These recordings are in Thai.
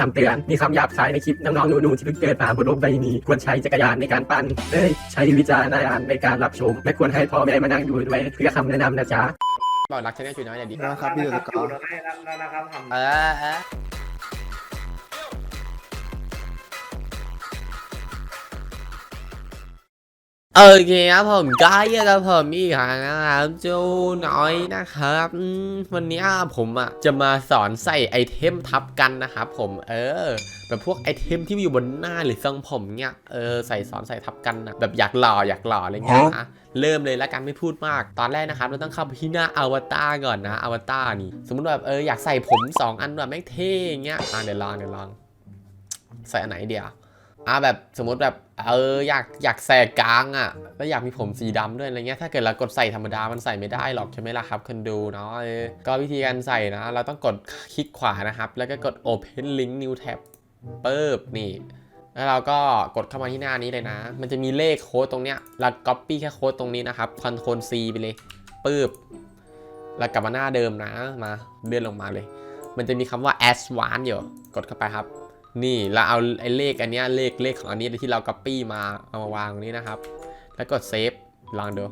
คำเตือนมีคำหยาบคายในคลิปน้องๆหนูๆที่เพิ่งเกิดมาบนโลกใบนี้ ควรใช้จักรยานในการปั่นเอ้ยใช้วิจารณญาณในการรับชม ไม่ควรให้พ่อแม่มานั่งดูด้วยเพื่อคำแนะนำนะจ๊ะ บอกรักฉันได้จุดน้อยอย่าดีนะครับพี่นะเดืคอรับดอยู่แล้วแล้วนะครับทำเออเอ โอเคครับผมก็ยังกับผมอีกครั้งนะครับจูน้อยนะครับอืมวันนี้ผมอะจะมาสอนใส่ไอเทมทับกันนะครับผมเออ แบบพวกไอเทมที่อยู่บนหน้าหรือทรงผมเนี่ยเออใส่สอนใส่ทับกันนะแบบอยากหล่ออยากหล่ออะไรเงี้ยนะเริ่มเลยแล้วกันไม่พูดมาก ตอนแรกนะครับ เราต้องเข้าไปที่หน้าอวตารก่อนนะอวตารนี่ สมมติแบบเอออยากใส่ผม 2 อันแบบไม่งเท่อย่างเงี้ยอะเดี๋ยวลองเดี๋ยวลองใส่อันไหนเดียว อะแบบสมมติแบบเอออยากอยากแสกกลางอะแล้วอยากมีผมสีดำด้วยอะไรเงี้ยถ้าเกิดเรากดใส่ธรรมดามันใส่ไม่ได้หรอกใช่ไหมล่ะครับคนดูเนาะเออก็วิธีการใส่นะเราต้องกดคลิกขวานะครับ แล้วก็กด open link new tab ปึ๊บนี่แล้วเราก็กดเข้ามาที่หน้านี้เลยนะ มันจะมีเลขโค้ดตรงเนี้ยเรา copy แค่โค้ดตรงนี้นะครับ ctrl c ไปเลยปึ๊บแล้วกลับมาหน้าเดิมนะมาเลื่อนลงมาเลย มันจะมีคำว่า a d v a n c e อยู่กดเข้าไปครับ นี่เราเอาไอ้เลขอันนี้เลขเลขของอันนี้ที่เรา copy มาเอามาวางตรงนี้นะครับ แล้วกด save ลองดู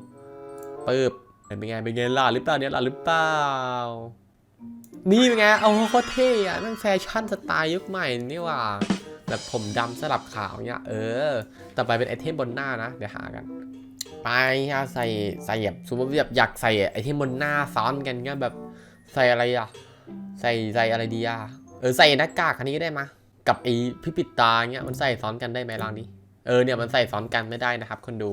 ปึ๊บเป็นไงเป็นไงล่อหรือเปล่าเนี่ยล่อหรือเปล่านี่เป็นไงโอ้โหโคตรเท่อะนั่งแฟชั่นสไตล์ยุคใหม่นี่ว่าแบบผมดำสลับขาวเนี่ยเออ ต่อไปเป็นไอเทมบนหน้านะ เดี๋ยวหากัน ไปฮะใส่ใส่แบบสมมติแบบอยากใส่ไอเทมบนหน้าซ้อนกันเงี้ยแบบใส่อะไรอะใส่ใส่อะไรดีอะเออใส่หน้ากากอันนี้ก็ได้มา กับไอพี่ปิดตาเงี้ยมันใส่ซ้อนกันได้ไหมลองนี้เออเนี่ยมันใส่ซ้อนกันไม่ได้นะครับ คนดู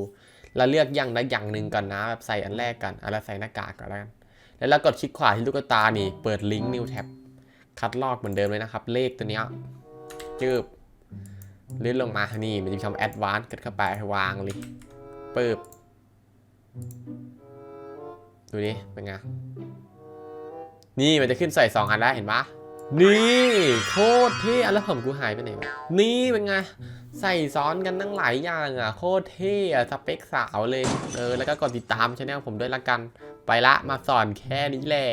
เราเลือกอย่างใดอย่างหนึ่งก่อนนะแบบใส่อันแรกกันอะไรใส่หน้ากากก่อนแล้วกันแล้วเรากดคลิกขวาที่ลูกตานี่เปิดลิงก์ new tab คัดลอกเหมือนเดิมเลยนะครับ เลขตัวเนี้ยจืบเลื่อนลงมานี่มันจะมีคำ advance กดเข้าไปวางเลยปึ๊บดูดิเป็นไงนี่มันจะขึ้นใส่2อันแล้วเห็นปะ นี่โคตรเท่อะแล้วผมกูหายไปไหนวะ นี่เป็นไง ใส่ซ้อนกันตั้งหลายอย่างอะ โคตรเท่อะสเปคสาวเลย เออ แล้วก็กดติดตามช anel ผมด้วยละกัน ไปละมาสอนแค่นี้แหละ